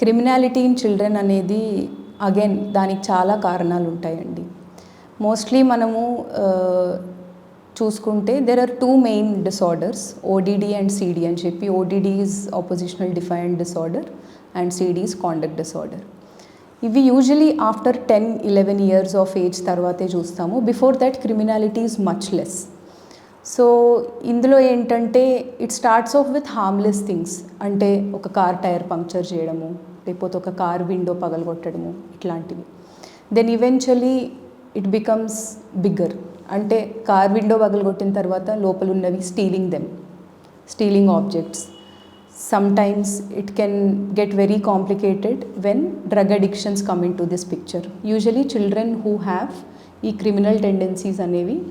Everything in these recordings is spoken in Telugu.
క్రిమినాలిటీ ఇన్ చిల్డ్రన్ అనేది అగైన్ దానికి చాలా కారణాలు ఉంటాయండి. మోస్ట్లీ మనము చూసుకుంటే there are two main disorders ODD and CD అని చెప్పి ODD is oppositional defined disorder and CD is conduct disorder ఇవి usually after ten eleven years of age తర్వాతే చూస్తాము. Before that criminality is much less so ఇందులో ఏంటంటే it starts off with harmless things అంటే ఒక కార్ టైర్ పంక్చర్ చేయడము లేకపోతే ఒక కార్ విండో పగలగొట్టడము ఇట్లాంటివి. Then eventually it becomes bigger అంటే కార్ విండో పగలగొట్టిన తర్వాత లోపల ఉన్నవి stealing them stealing objects sometimes it can get very complicated when drug addictions come to this picture usually children who have ఈ క్రిమినల్ టెండెన్సీస్ అనేవి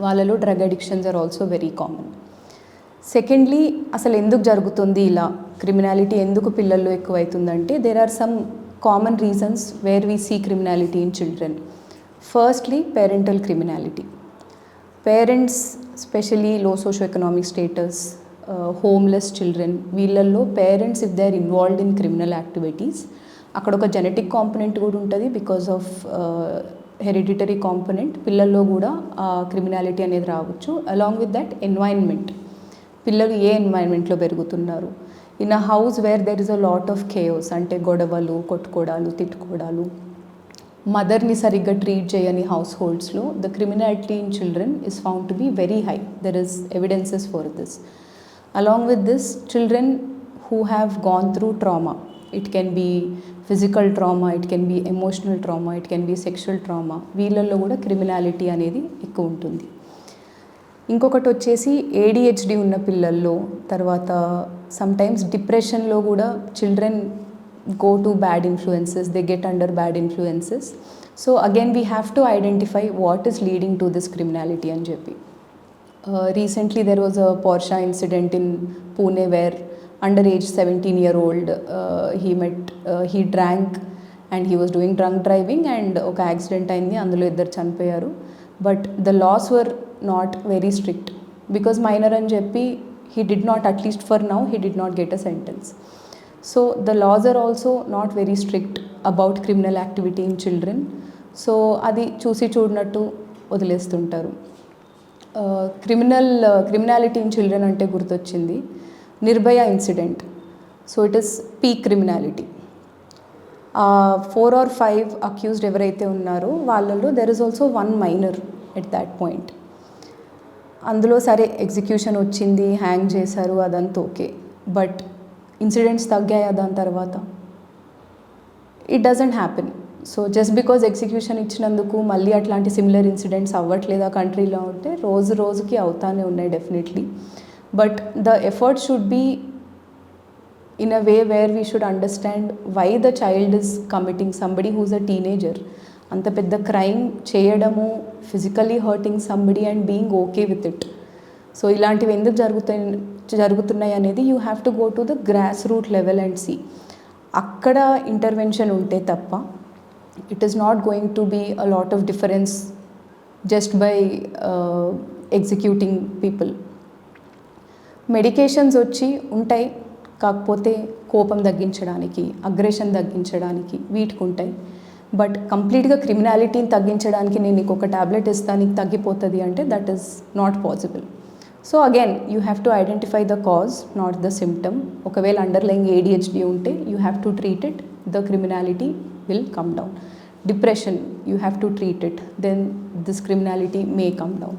వాళ్ళలో drug addictions are also very common secondly అసలు ఎందుకు జరుగుతుంది ఇలా? క్రిమినాలిటీ ఎందుకు పిల్లల్లో ఎక్కువైతుందంటే there are some common reasons where we see criminality in children firstly parental criminality parents especially low socio economic status homeless children వీళ్ళల్లో parents if they are involved in criminal activities అక్కడ ఒక జెనెటిక్ కాంపనెంట్ కూడా ఉంటుంది బికాస్ ఆఫ్ హెరిడిటరీ కాంపోనెంట్ పిల్లల్లో కూడా క్రిమినాలిటీ అనేది రావచ్చు. అలాంగ్ విత్ దట్ ఎన్వైర్న్మెంట్ పిల్లలు ఏ ఎన్వైర్న్మెంట్లో పెరుగుతున్నారు? In a house where there is a lot of chaos అంటే గొడవలు కొట్టుకోవడాలు తిట్టుకోవడాలు మదర్ని సరిగ్గా ట్రీట్ చేయని house హోల్డ్స్లో the criminality in children is found to be very high there is evidences for this along with this children who have gone through trauma it can be physical trauma it can be emotional trauma it can be sexual trauma వీళ్ళల్లో కూడా క్రిమినాలిటీ అనేది ఎక్కువ ఉంటుంది. ఇంకొకటి వచ్చేసి ఏడిహెచ్డి ఉన్న పిల్లల్లో తర్వాత సమ్టైమ్స్ డిప్రెషన్లో కూడా children go to bad influences they get under bad influences so again we have to identify what is leading to this criminality అని చెప్పి. Recently there was a Porsche incident in Pune where under age seventeen year old he met he drank and he was doing drunk driving and ఒక యాక్సిడెంట్ అయింది అందులో ఇద్దరు చనిపోయారు. But the laws were not very strict because minor అని చెప్పి he did not at least for now he did not get a sentence so the laws are also not very strict about criminal activity in children so అది చూసి చూడనట్టు వదిలేస్తుంటారు. క్రిమినల్ క్రిమినాలిటీ ఇన్ చిల్డ్రన్ అంటే గుర్తొచ్చింది. Nirbhaya incident. So it is peak criminality. Four or five accused ఎవరైతే ఉన్నారో వాళ్ళలో there is also one minor at that point అందులో సరే ఎగ్జిక్యూషన్ వచ్చింది హ్యాంగ్ చేశారు అదంతా ఓకే. బట్ ఇన్సిడెంట్స్ తగ్గాయా దాని తర్వాత? It doesn't happen so just because execution ఇచ్చినందుకు మళ్ళీ అట్లాంటి సిమిలర్ ఇన్సిడెంట్స్ అవ్వట్లేదు ఆ కంట్రీలో ఉంటే రోజు రోజుకి అవుతానే ఉన్నాయి definitely but the effort should be in a way where we should understand why the child is committing somebody who's a teenager అంత పెద్ద క్రైమ్ చేయడము physically hurting somebody and being okay with it so ఇలాంటివి ఎందుకు జరుగుతాయి జరుగుతున్నాయి అనేది you have to go to the grass root level and see అక్కడ ఇంటర్వెన్షన్ ఉంటే తప్ప it is not going to be a lot of difference just by executing people medications వచ్చి ఉంటాయి. కాకపోతే కోపం తగ్గించడానికి అగ్రెషన్ తగ్గించడానికి వీటికి ఉంటాయి. బట్ కంప్లీట్గా క్రిమినాలిటీని తగ్గించడానికి నేను నీకు ఒక టాబ్లెట్ ఇస్తాను నీకు తగ్గిపోతుంది అంటే that is not possible so again you have to identify the cause not the symptom ఒకవేళ అండర్లైంగ్ ఏడిహెచ్డి ఉంటే you have to treat it the criminality will come down depression you have to treat it then this criminality may come down